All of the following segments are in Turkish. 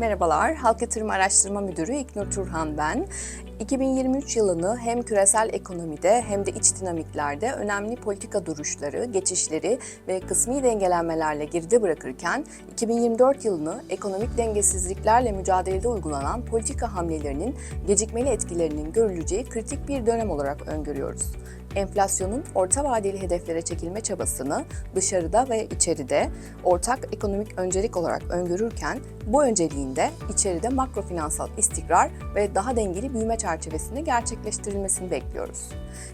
Merhabalar, Halk Yatırım Araştırma Müdürü İknur Turhan ben. 2023 yılını hem küresel ekonomide hem de iç dinamiklerde önemli politika duruşları, geçişleri ve kısmi dengelenmelerle geride bırakırken 2024 yılını ekonomik dengesizliklerle mücadelede uygulanan politika hamlelerinin gecikmeli etkilerinin görüleceği kritik bir dönem olarak öngörüyoruz enflasyonun orta vadeli hedeflere çekilme çabasını dışarıda ve içeride ortak ekonomik öncelik olarak öngörürken bu önceliğinde içeride makro finansal istikrar ve daha dengeli büyüme çerçevesinde gerçekleştirilmesini bekliyoruz.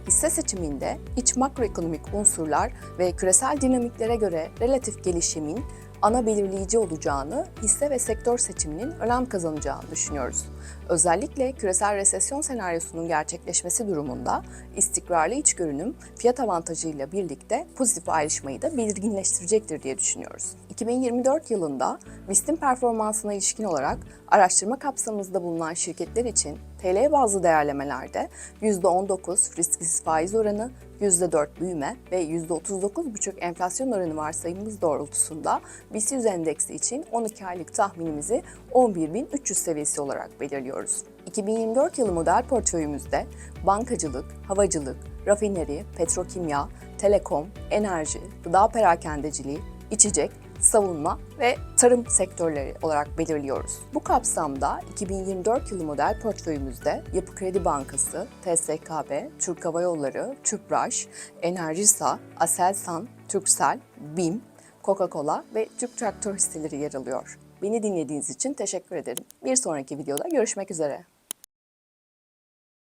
Hisse seçiminde iç makroekonomik unsurlar ve küresel dinamiklere göre relatif gelişimin ana belirleyici olacağını, hisse ve sektör seçiminin önem kazanacağını düşünüyoruz. Özellikle küresel resesyon senaryosunun gerçekleşmesi durumunda istikrarlı iç görünüm fiyat avantajıyla birlikte pozitif ayrışmayı da belirginleştirecektir diye düşünüyoruz. 2024 yılında BIST'in performansına ilişkin olarak araştırma kapsamımızda bulunan şirketler için TL bazlı değerlemelerde %19 risksiz faiz oranı, %4 büyüme ve %39,5 enflasyon oranı varsayımımız doğrultusunda BIST 100 endeksi için 12 aylık tahminimizi 11.300 seviyesi olarak belirliyoruz. 2024 yılı model portföyümüzde bankacılık, havacılık, rafineri, petrokimya, telekom, enerji, gıda perakendeciliği, içecek, savunma ve tarım sektörleri olarak belirliyoruz. Bu kapsamda 2024 yılı model portföyümüzde Yapı Kredi Bankası, TSKB, Türk Hava Yolları, Tüpraş, Enerjisa, Aselsan, Turkcell, BİM, Coca-Cola ve Türk Traktör hisseleri yer alıyor. Beni dinlediğiniz için teşekkür ederim. Bir sonraki videoda görüşmek üzere.